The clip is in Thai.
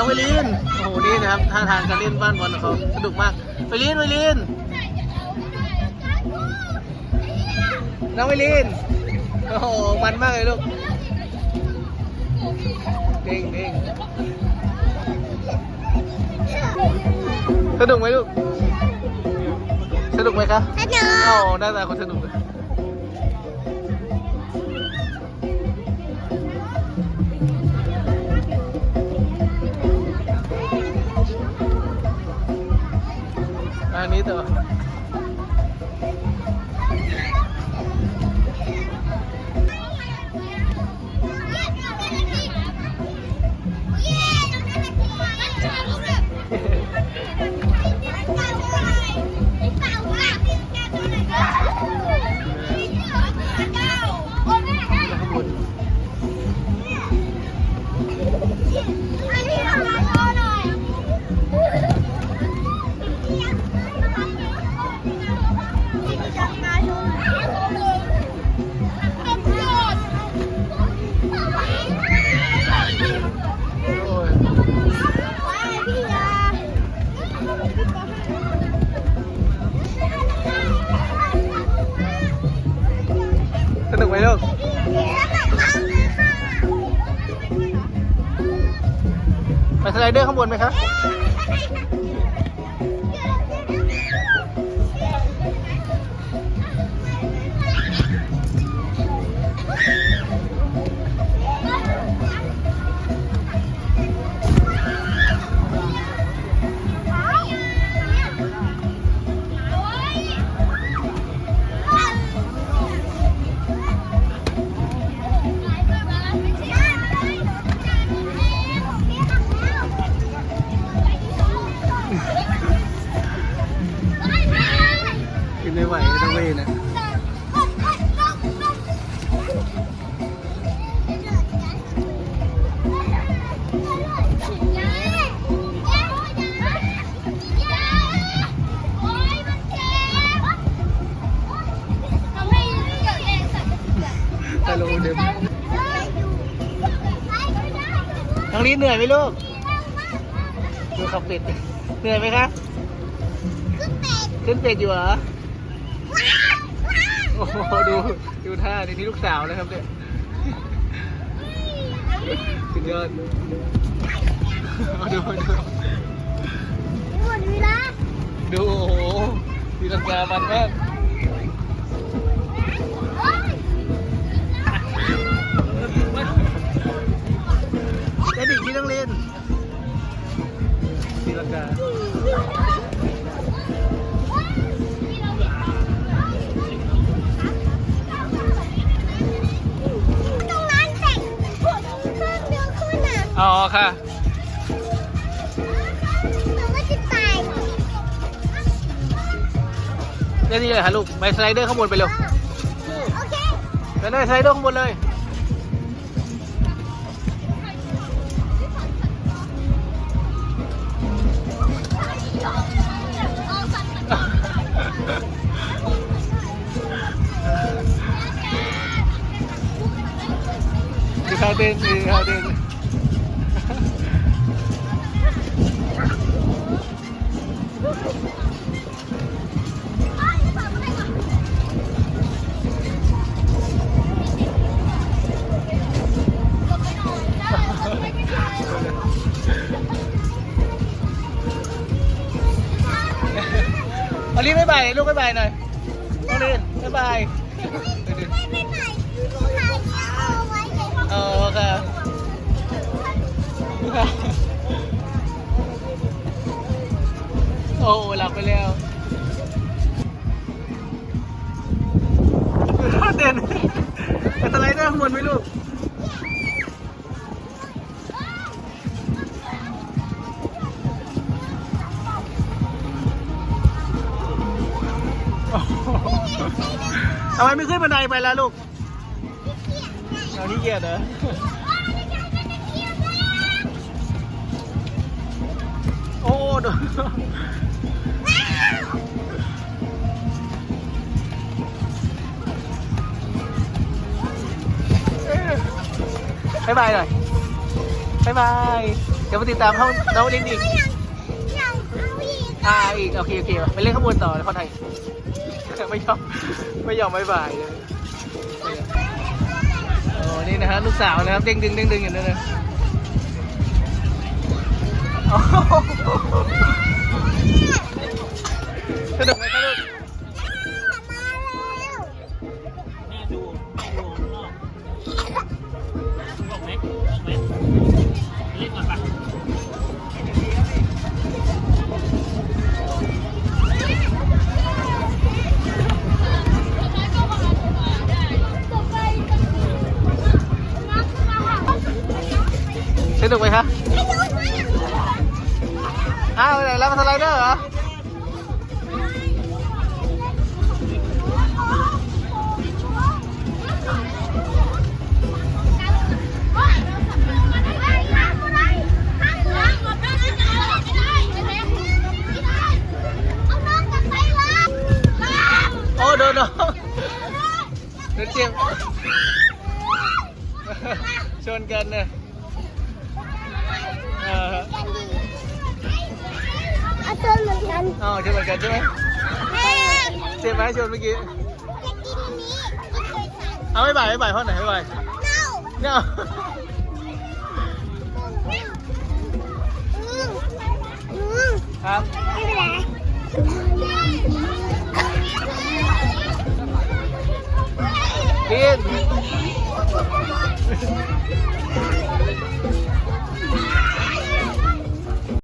น้องไวลินโอ้โหนี่นะครับท่าทางการเล่นบ้านบอลของเขาสนุกมากไวลินไวลินน้องไวลินโอ้โหมันมากเลยลูกเด้งเด้งสนุกไหมลูกสนุกไหมครับสนุกโอ้หน้าตาคนสนุกเลย อั ไปสไลเดอร์ข้างบนไหมครับ นไม่ไหวต้องเวนะไปลงเดิมทางนี้เหนื่อยไหมลูกดูขับเป็ดเหนื่อยไหมคะ ขึ้นเป็ดอยู่เหรอ โอ้โหดูดูท่าในนี่ลูกสาวนะครับเนี่ยสุดยอดดูดูดูโอ้โหมีลังกามันมากเด็กที่ต้องเล่นมีลังกา อ๋อค่ะเล่นนี่เลยค่ะลูกไปสไลเดอร์ข้างบนไปเร็วไปเลยสไลเดอร์ข้างบนเลยดูท่าเต้นดูท่าเต้น เอาลีนบ๊ายบายลูกบ๊า อยน้องลีนบ๊ายบายอ๋อค่ะโอ้หลับไปแล้วท่าเต้นไปสไลเดอร์ข้างบนไหมลูกทำไมไม่ขึ้นบันไดไปแล้วลูกเอาที่เกียจเหรอโอ้โดน บ๊ายบายหน่อยบ๊ายบาย เดี๋ยวมาติดตามห้องน้องลินอีกยังเอาอีกอ่าอีก โอเคโอเคไปเล่นข้างบนต่อเขาไทย ไม่ยอม ไม่ยอมบายบายเลยโอ้นี่นะฮะลูกสาวนะครับเด้งดึงเด้งดึงอยู่นั่นนะ สนุกไหมคะอ้าวไหนแล้วมาสไลเดอร์เหรอโอ้โดนน้องเดี๋ยวเจ็บชนกันเนี่ย เอาชนเหมือนกันอ๋อชนเหมือนกันใช่ไหมเจ็บไหมชนเมื่อกี้เอาไม่บ่ายไม่บ่ายพ่อไหนไม่บ่ายเน่าเนี่ยอืมอืมครับไม่เป็นไร